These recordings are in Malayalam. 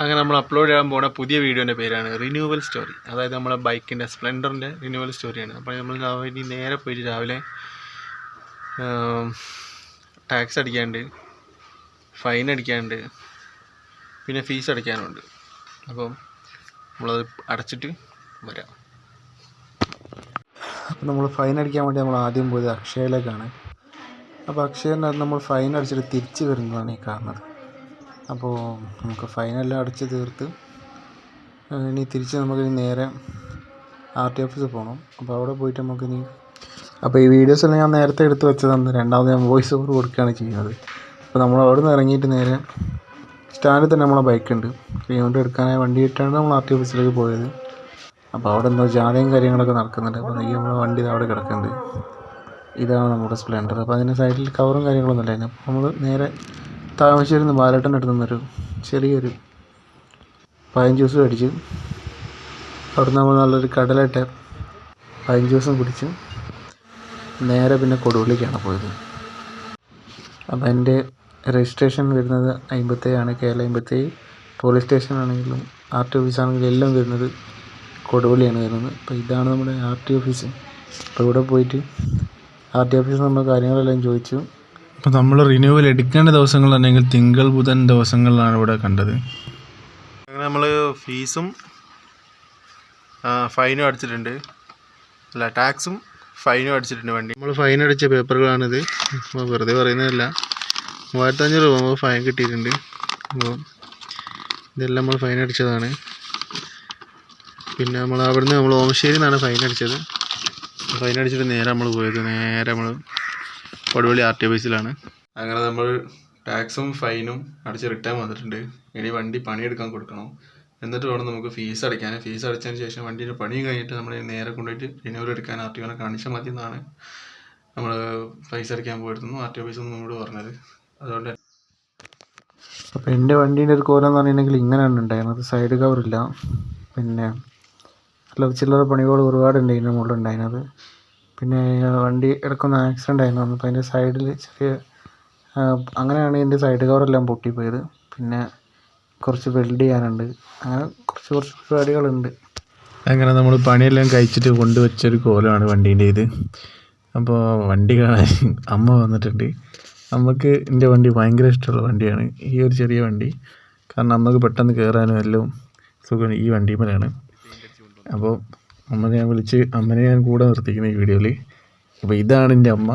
അങ്ങനെ നമ്മൾ അപ്ലോഡ് ചെയ്യാൻ പോണ പുതിയ വീഡിയോന്റെ പേരാണ് റിന്യൂവൽ സ്റ്റോറി അതായത് നമ്മളെ ബൈക്കിന്റെ സ്പ്ലെൻഡറിന്റെ റിന്യൂവൽ സ്റ്റോറിയാണ് അപ്പോൾ നമ്മൾ രാവിലെ നേരെ പോയിട്ട് രാവിലെ ടാക്സ് അടിക്കാണ്ട് ഫൈൻ അടിക്കാണ്ട് പിന്നെ ഫീസ് അടയ്ക്കാനുണ്ട്. അപ്പം നമ്മളത് അടച്ചിട്ട് വരാം. അപ്പോൾ നമ്മൾ ഫൈൻ അടിക്കാൻ വേണ്ടി നമ്മൾ ആദ്യം പോയത് അക്ഷയയിലേക്കാണ്. അപ്പോൾ അക്ഷയന്റെ നമ്മൾ ഫൈൻ അടിച്ചിട്ട് തിരിച്ച് വരുന്നതാണ് ഈ കാണുന്നത്. അപ്പോൾ നമുക്ക് ഫൈനെല്ലാം അടച്ച് തീർത്ത് ഇനി തിരിച്ച് നമുക്ക് ഇനി നേരെ ആർ ടി ഓഫീസിൽ പോകണം അപ്പോൾ അവിടെ പോയിട്ട് നമുക്ക് ഇനി അപ്പോൾ ഈ വീഡിയോസ് എല്ലാം ഞാൻ നേരത്തെ എടുത്ത് വെച്ചതാണ്. രണ്ടാമത് ഞാൻ വോയിസ് ഓവർ കൊടുക്കുകയാണ് ചെയ്യുന്നത്. അപ്പോൾ നമ്മൾ അവിടെ നിന്ന് ഇറങ്ങിയിട്ട് നേരെ സ്റ്റാൻഡിൽ തന്നെ നമ്മളെ ബൈക്കുണ്ട് പേയ്മെന്റ് എടുക്കാനായി വണ്ടി ഇട്ടാണ് നമ്മൾ ആർ ടി ഓഫീസിലേക്ക് പോയത്. അപ്പോൾ അവിടെ എന്തോ ജാഥയും കാര്യങ്ങളൊക്കെ നടക്കുന്നുണ്ട്. അപ്പോൾ ഈ നമ്മളെ വണ്ടി അവിടെ കിടക്കുന്നുണ്ട്. ഇതാണ് നമ്മുടെ സ്പ്ലെൻഡർ അപ്പോൾ അതിന്റെ സൈഡിൽ കവറും കാര്യങ്ങളൊന്നും ഇല്ലായിരുന്നു. അപ്പോൾ നമ്മൾ നേരെ താമരശ്ശേരി നിന്ന് ബാലേട്ടന്റെ അടുത്ത് നിന്നൊരു ചെറിയൊരു പൈൻ ജ്യൂസ് കടിച്ച് അവിടെ നമ്മൾ നല്ലൊരു കടലട്ട പൈൻ ജ്യൂസും കുടിച്ച് നേരെ പിന്നെ കൊടുവള്ളിക്കാണ് പോയത്. അപ്പോൾ എന്റെ രജിസ്ട്രേഷൻ വരുന്നത് അമ്പത്തേഴാണ് കേരള അമ്പത്തേഴ് പോലീസ് സ്റ്റേഷൻ ആണെങ്കിലും ആർ ടി ഓഫീസ് ആണെങ്കിലും എല്ലാം വരുന്നത് കൊടുവള്ളിയാണ് വരുന്നത്. അപ്പോൾ ഇതാണ് നമ്മുടെ ആർ ടി ഓഫീസ്. അപ്പോൾ ഇവിടെ പോയിട്ട് ആർ ടി ഓഫീസിൽ നമ്മൾ കാര്യങ്ങളെല്ലാം ചോദിച്ചു. അപ്പോൾ നമ്മൾ റിന്യൂവൽ എടുക്കേണ്ട ദിവസങ്ങൾ അല്ലെങ്കിൽ തിങ്കൾ ബുധൻ ദിവസങ്ങളിലാണ് ഇവിടെ കണ്ടത്. അങ്ങനെ നമ്മൾ ഫീസും ഫൈനും അടിച്ചിട്ടുണ്ട്. അല്ല ടാക്സും ഫൈനും അടിച്ചിട്ടുണ്ട് വണ്ടി. നമ്മൾ ഫൈൻ അടിച്ച പേപ്പറുകളാണിത്. അപ്പോൾ വെറുതെ പറയുന്നതല്ല. മൂവായിരത്തഞ്ഞൂറ് രൂപ നമുക്ക് ഫൈൻ കിട്ടിയിട്ടുണ്ട്. അപ്പോൾ ഇതെല്ലാം നമ്മൾ ഫൈൻ അടിച്ചതാണ്. പിന്നെ നമ്മൾ അവിടുന്ന് നമ്മൾ ഓമശ്ശേരി നിന്നാണ് ഫൈൻ അടിച്ചത്. ഫൈൻ അടിച്ചിട്ട് നേരെ നമ്മൾ പോയത്. നേരെ നമ്മൾ കൊടുവള്ളി ആർ ടി ഓഫീസിലാണ് അങ്ങനെ നമ്മൾ ടാക്സും ഫൈനും അടിച്ച് റിട്ടേൺ വന്നിട്ടുണ്ട്. ഇനി വണ്ടി പണിയെടുക്കാൻ കൊടുക്കണം. എന്നിട്ട് വേണം നമുക്ക് ഫീസ് അടയ്ക്കാൻ. ഫീസ് അടച്ചതിന് ശേഷം വണ്ടിയുടെ പണിയും കഴിഞ്ഞിട്ട് നമ്മൾ നേരെ കൊണ്ടുപോയിട്ട് റിന്യൂവൽ എടുക്കാൻ ആർ ടി ഒനെ കാണിച്ചാൽ മതി എന്നാണ് നമ്മൾ പൈസ അടയ്ക്കാൻ പോയിരുന്നു. ആർ ടി ഓഫീസിൽ നിന്ന് നമ്മളോട് പറഞ്ഞത്. അതുകൊണ്ട് അപ്പോൾ എന്റെ വണ്ടീന്റെ ഒരു കോലം എന്ന് പറഞ്ഞിട്ടുണ്ടെങ്കിൽ ഇങ്ങനെയാണ് ഉണ്ടായിരുന്നത്. സൈഡ് കവറില്ല പിന്നെ ചില്ലറ ചില്ലറ പണികൾ ഒരുപാടുണ്ട് ഇതിന്റെ മുകളിൽ ഉണ്ടായിരുന്നത്. പിന്നെ വണ്ടി ഇടയ്ക്കൊന്ന് ആക്സിഡന്റ് ആയിരുന്നു. അപ്പോൾ അതിന്റെ സൈഡിൽ ചെറിയ അങ്ങനെയാണ് ഇതിന്റെ സൈഡ് കവറെല്ലാം പൊട്ടിപ്പോയത്. പിന്നെ കുറച്ച് വെൽഡ് ചെയ്യാനുണ്ട്. അങ്ങനെ കുറച്ച് കുറച്ച് പരിപാടികളുണ്ട്. അങ്ങനെ നമ്മൾ പണിയെല്ലാം കഴിച്ചിട്ട് കൊണ്ടുവച്ചൊരു കോലമാണ് വണ്ടീന്റെ ഇത്. അപ്പോൾ വണ്ടി കാണാൻ അമ്മ വന്നിട്ടുണ്ട്. അമ്മയ്ക്ക് എന്റെ വണ്ടി ഭയങ്കര ഇഷ്ടമുള്ള വണ്ടിയാണ്. ഈ ഒരു ചെറിയ വണ്ടി. കാരണം നമുക്ക് പെട്ടെന്ന് കയറാനും എല്ലാം സുഖം ഈ വണ്ടിമേലാണ് അപ്പോൾ അമ്മനെ ഞാൻ വിളിച്ച് അമ്മനെ ഞാൻ കൂടെ നിർത്തിക്കുന്ന ഈ വീഡിയോയിൽ അപ്പോൾ ഇതാണ് എന്റെ അമ്മ.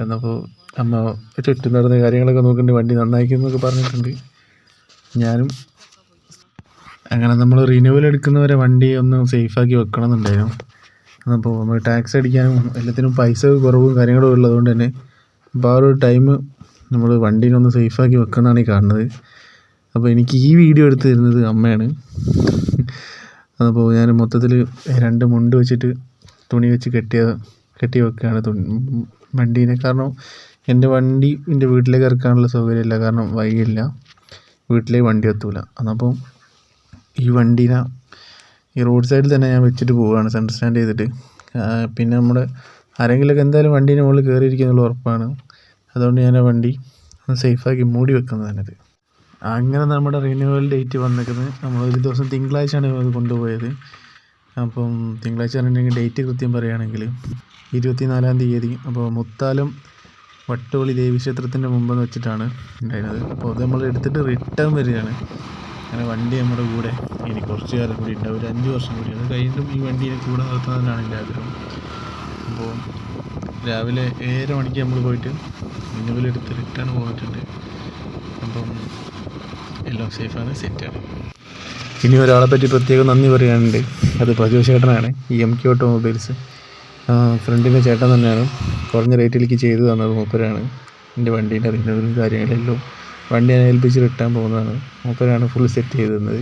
എന്നപ്പോൾ അമ്മ ചുറ്റും നടന്ന കാര്യങ്ങളൊക്കെ നോക്കുന്നുണ്ട് വണ്ടി നന്നായിക്കുന്നൊക്കെ പറഞ്ഞിട്ടുണ്ട്. ഞാനും അങ്ങനെ നമ്മൾ റിന്യൂവൽ എടുക്കുന്നവരെ വണ്ടി ഒന്ന് സേഫാക്കി വെക്കണം എന്നുണ്ടായിരുന്നു അപ്പോൾ നമ്മൾ ടാക്സ് അടിക്കാനും എല്ലാത്തിനും പൈസ കുറവും കാര്യങ്ങളും ഉള്ളതുകൊണ്ട് തന്നെ അപ്പോൾ ആ ഒരു ടൈം നമ്മൾ വണ്ടീനൊന്ന് സേഫാക്കി വെക്കുന്നതാണ് ഈ കാണുന്നത്. അപ്പോൾ എനിക്ക് ഈ വീഡിയോ എടുത്ത് തരുന്നത് അമ്മയാണ്. അപ്പോൾ ഞാൻ മൊത്തത്തിൽ രണ്ട് മുണ്ട് വെച്ചിട്ട് തുണി വെച്ച് കെട്ടിയ കെട്ടി വെക്കുകയാണ് തുണി വണ്ടീനെ. കാരണം എന്റെ വണ്ടി എന്റെ വീട്ടിലേക്ക് ഇറക്കാനുള്ള സൗകര്യമില്ല. കാരണം വഴിയില്ല. വീട്ടിലേക്ക് വണ്ടി എത്തൂല. അന്നപ്പം ഈ വണ്ടീനെ ഈ റോഡ് സൈഡിൽ തന്നെ ഞാൻ വെച്ചിട്ട് പോവുകയാണ് സെന്റർ സ്റ്റാൻഡ് ചെയ്തിട്ട്. പിന്നെ നമ്മുടെ ആരെങ്കിലുമൊക്കെ എന്തായാലും വണ്ടീന്റെ മുകളിൽ കയറിയിരിക്കുന്നുള്ള ഉറപ്പാണ്. അതുകൊണ്ട് ഞാൻ ആ വണ്ടി സേഫാക്കി മൂടി വെക്കുന്നതാണിത് അങ്ങനെ നമ്മുടെ റിന്യൂവൽ ഡേറ്റ് വന്നിരിക്കുന്നത്. നമ്മൾ ഒരു ദിവസം തിങ്കളാഴ്ചയാണ് അത് കൊണ്ടുപോയത്. അപ്പം തിങ്കളാഴ്ച പറഞ്ഞിട്ടുണ്ടെങ്കിൽ ഡേറ്റ് കൃത്യം പറയുകയാണെങ്കിൽ ഇരുപത്തിനാലാം തീയതി. അപ്പോൾ മുത്താലം വട്ടോളി ദേവി ക്ഷേത്രത്തിന്റെ മുമ്പെന്ന് വെച്ചിട്ടാണ് ഉണ്ടായിരുന്നത്. അപ്പോൾ അത് നമ്മൾ എടുത്തിട്ട് റിട്ടേൺ വരികയാണ്. അങ്ങനെ വണ്ടി നമ്മുടെ കൂടെ ഇനി കുറച്ച് കാലം കൂടി ഉണ്ട്. ഒരു അഞ്ച് വർഷം കൂടി അത് കഴിഞ്ഞിട്ടും ഈ വണ്ടിയെ കൂടെ നിർത്തുന്നതിനാണ് എന്റെ ആഗ്രഹം. അപ്പോൾ രാവിലെ ഏഴര മണിക്ക് നമ്മൾ പോയിട്ട് റിന്യൂവലെടുത്ത് റിട്ടേൺ പോയിട്ടുണ്ട് അപ്പം എല്ലാം സേഫാണ് സെറ്റാണ് ഇനി ഒരാളെ പറ്റി പ്രത്യേകം നന്ദി പറയാനുണ്ട്. അത് പ്രജോ ചേട്ടനാണ് ഈ എം കെ ഓട്ടോമൊബൈൽസ് ഫ്രണ്ടിന്റെ ചേട്ടൻ തന്നെയാണ്. കുറഞ്ഞ റേറ്റിലേക്ക് ചെയ്തു തന്നത് മൂപ്പരാണ്. എന്റെ വണ്ടീന്റെ അറിയുന്നതും കാര്യങ്ങളെല്ലാം വണ്ടി ഞാൻ ഏൽപ്പിച്ച് റിട്ടേൺ പോകുന്നതാണ്. മൂപ്പരാണ് ഫുൾ സെറ്റ് ചെയ്ത് തന്നത്.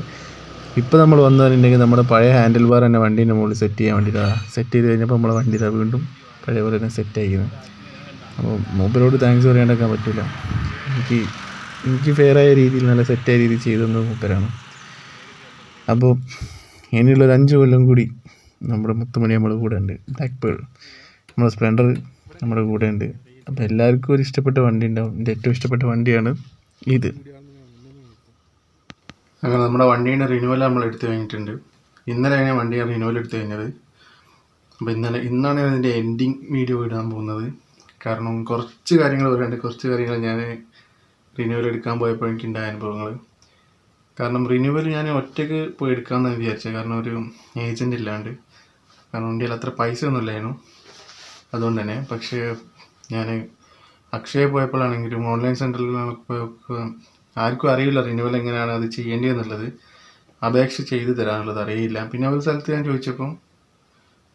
ഇപ്പോൾ നമ്മൾ വന്നതിനുണ്ടെങ്കിൽ നമ്മുടെ പഴയ ഹാൻഡിൽ ബാർ തന്നെ വണ്ടീന്റെ മുകളിൽ സെറ്റ് ചെയ്യാൻ വേണ്ടിയിട്ടാണ് സെറ്റ് ചെയ്ത് കഴിഞ്ഞപ്പോൾ നമ്മളെ വണ്ടി ഇതാ വീണ്ടും പഴയ പോലെ തന്നെ സെറ്റ് ആയിരിക്കുന്നത് അപ്പോൾ മൂപ്പരോട് താങ്ക്സ് പറയാണ്ടൊക്കെ പറ്റില്ല എനിക്ക് എനിക്ക് ഫെയറായ രീതിയിൽ നല്ല സെറ്റായ രീതിയിൽ ചെയ്തു തന്നത് മൂപ്പരാണ്. അപ്പോൾ ഇനിയുള്ളൊരു അഞ്ച് കൊല്ലം കൂടി നമ്മുടെ മുത്തുമണി നമ്മുടെ കൂടെ ഉണ്ട് ബ്ലാക്ക് പേൾ നമ്മുടെ സ്പ്ലെൻഡർ നമ്മുടെ കൂടെ ഉണ്ട് അപ്പോൾ എല്ലാവർക്കും ഒരു ഇഷ്ടപ്പെട്ട വണ്ടി ഉണ്ടാവും. എന്റെ ഏറ്റവും ഇഷ്ടപ്പെട്ട വണ്ടിയാണ് ഇത്. അങ്ങനെ നമ്മുടെ വണ്ടീന്റെ റിന്യൂവൽ നമ്മൾ എടുത്തു കഴിഞ്ഞിട്ടുണ്ട്. ഞാൻ വണ്ടി റിന്യൂവൽ എടുത്തു കഴിഞ്ഞത്. അപ്പോൾ ഇന്നലെ ഇന്നാണ് ഞാൻ ഇതിന്റെ എൻഡിങ് വീഡിയോ ഇടാൻ പോകുന്നത്. കാരണം കുറച്ച് കാര്യങ്ങൾ പറയാണ്ട് കുറച്ച് കാര്യങ്ങൾ ഞാൻ റിന്യൂവൽ എടുക്കാൻ പോയപ്പോൾ എനിക്കുണ്ടായ അനുഭവങ്ങൾ കാരണം റിന്യൂവൽ ഞാൻ ഒറ്റയ്ക്ക് പോയി എടുക്കാമെന്നാണ് വിചാരിച്ചത്. കാരണം ഒരു ഏജന്റ് ഇല്ലാണ്ട്. കാരണം ഇന്ത്യയിൽ അത്ര പൈസ ഒന്നും ഇല്ലായിരുന്നു. അതുകൊണ്ട് തന്നെ. പക്ഷേ ഞാൻ അക്ഷയ പോയപ്പോഴാണെങ്കിലും ഓൺലൈൻ സെന്ററിൽ ആർക്കും അറിയില്ല റിന്യൂവൽ എങ്ങനെയാണ് അത് ചെയ്യേണ്ടതെന്നുള്ളത്. അപേക്ഷ ചെയ്ത് തരാനുള്ളത് അറിയില്ല. പിന്നെ ഒരു സ്ഥലത്ത് ഞാൻ ചോദിച്ചപ്പം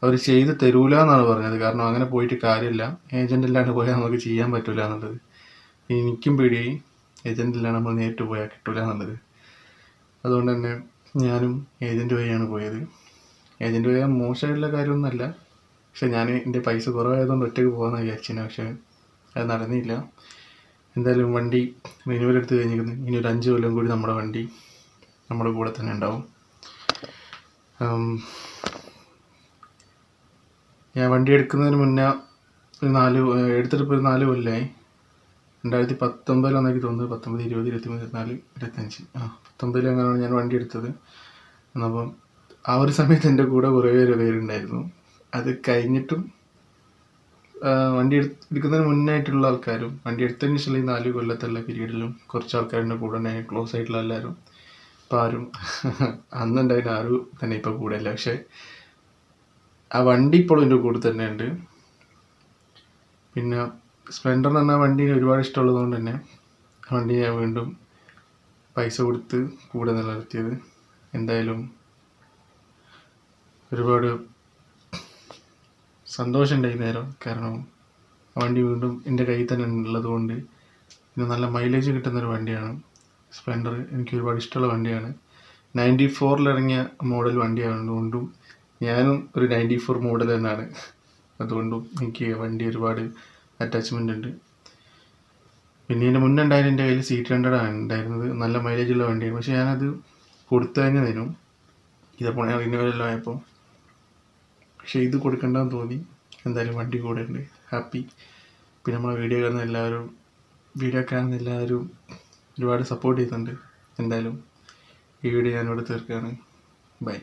അവർ ചെയ്ത് തരൂല എന്നാണ് പറഞ്ഞത്. കാരണം അങ്ങനെ പോയിട്ട് കാര്യമില്ല. ഏജന്റ് ഇല്ലാണ്ട് പോയാൽ നമുക്ക് ചെയ്യാൻ പറ്റില്ല എന്നുള്ളത് എനിക്കും പേടിയായി ഏജന്റിലാണ് നമ്മൾ നേരിട്ട് പോയാൽ കിട്ടില്ല എന്നുള്ളത്. അതുകൊണ്ട് തന്നെ ഞാനും ഏജന്റ് വഴിയാണ് പോയത്. ഏജന്റ് വഴി മോശമായിട്ടുള്ള കാര്യമൊന്നുമല്ല. പക്ഷെ ഞാൻ എന്റെ പൈസ കുറവായതുകൊണ്ട് ഒറ്റയ്ക്ക് പോകാമെന്ന് വിചാരിച്ചിന് പക്ഷേ അത് നടന്നില്ല. എന്തായാലും വണ്ടി മെനുവിലെടുത്ത് എടുത്ത് കഴിഞ്ഞിരിക്കുന്നു. ഇനി ഒരു അഞ്ച് കൊല്ലം കൂടി നമ്മുടെ വണ്ടി നമ്മുടെ കൂടെ തന്നെ ഉണ്ടാവും. ഞാൻ വണ്ടി എടുക്കുന്നതിന് മുന്നേ ഒരു നാല് എടുത്തിട്ടിപ്പോൾ ഒരു നാല് കൊല്ലമായി രണ്ടായിരത്തി പത്തൊമ്പതിലാണ് എനിക്ക് തോന്നുന്നത് പത്തൊമ്പത് ഇരുപത് ഇരുപത്തിമൂന്ന് ഇരുപത്തിനാല് ഇരുപത്തഞ്ച് ആ പത്തൊമ്പതിൽ അങ്ങനെയാണ് ഞാൻ വണ്ടി എടുത്തത്. അപ്പം ആ ഒരു സമയത്ത് എന്റെ കൂടെ കുറേ പേര് പേരുണ്ടായിരുന്നു. അത് കഴിഞ്ഞിട്ടും വണ്ടി എടു- എടുക്കുന്നതിന് മുന്നായിട്ടുള്ള ആൾക്കാരും വണ്ടി എടുത്തതിന് ശേഷം ഈ നാല് കൊല്ലത്തുള്ള പീരീഡിലും കുറച്ച് ആൾക്കാരുടെ കൂടെ തന്നെ ക്ലോസ് ആയിട്ടുള്ള എല്ലാവരും ഇപ്പം ആരും അന്നുണ്ടായിരുന്ന ആരും തന്നെ ഇപ്പം കൂടെ ഇല്ല പക്ഷേ ആ വണ്ടി ഇപ്പോഴും എന്റെ കൂടെ തന്നെ ഉണ്ട്. പിന്നെ സ്പ്ലെൻഡർ എന്ന വണ്ടി ഒരുപാട് ഇഷ്ടമുള്ളത് കൊണ്ട് തന്നെ വണ്ടി ഞാൻ വീണ്ടും പൈസ കൊടുത്ത് കൂടെ നിലനിർത്തിയത്. എന്തായാലും ഒരുപാട് സന്തോഷമുണ്ടായി നേരം. കാരണം വണ്ടി വീണ്ടും എന്റെ കയ്യിൽ തന്നെ ഉള്ളത് കൊണ്ട് പിന്നെ നല്ല മൈലേജ് കിട്ടുന്നൊരു വണ്ടിയാണ്. സ്പ്ലെൻഡർ എനിക്ക് ഒരുപാട് ഇഷ്ടമുള്ള വണ്ടിയാണ്. നയന്റി ഫോറിലിറങ്ങിയ മോഡൽ വണ്ടിയായതുകൊണ്ടും ഞാനും ഒരു നയന്റി ഫോർ മോഡൽ തന്നെയാണ്. അതുകൊണ്ടും എനിക്ക് വണ്ടി ഒരുപാട് അറ്റാച്ച്മെന്റ് ഉണ്ട്. പിന്നെ ഇതിന്റെ മുന്നേ ഉണ്ടായിരുന്ന എന്റെ കയ്യിൽ സീറ്റ് ഹൺഡ്രഡ് ആണ് ഉണ്ടായിരുന്നത്. നല്ല മൈലേജുള്ള വണ്ടിയാണ് പക്ഷേ ഞാനത് കൊടുത്തു തന്നെ തരും ഇതപ്പോൾ ഞാൻ റിന്യൂവലെല്ലാം ആയപ്പോൾ പക്ഷേ ഇത് കൊടുക്കണ്ടെന്ന് തോന്നി. എന്തായാലും വണ്ടി കൂടെ ഉണ്ട്. ഹാപ്പി പിന്നെ നമ്മളെ വീഡിയോ കാണുന്ന എല്ലാവരും വീഡിയോ കാണുന്ന എല്ലാവരും ഒരുപാട് സപ്പോർട്ട് ചെയ്യുന്നുണ്ട് എന്തായാലും ഈ വീഡിയോ ഞാനിവിടെ തീർക്കുകയാണ്. ബൈ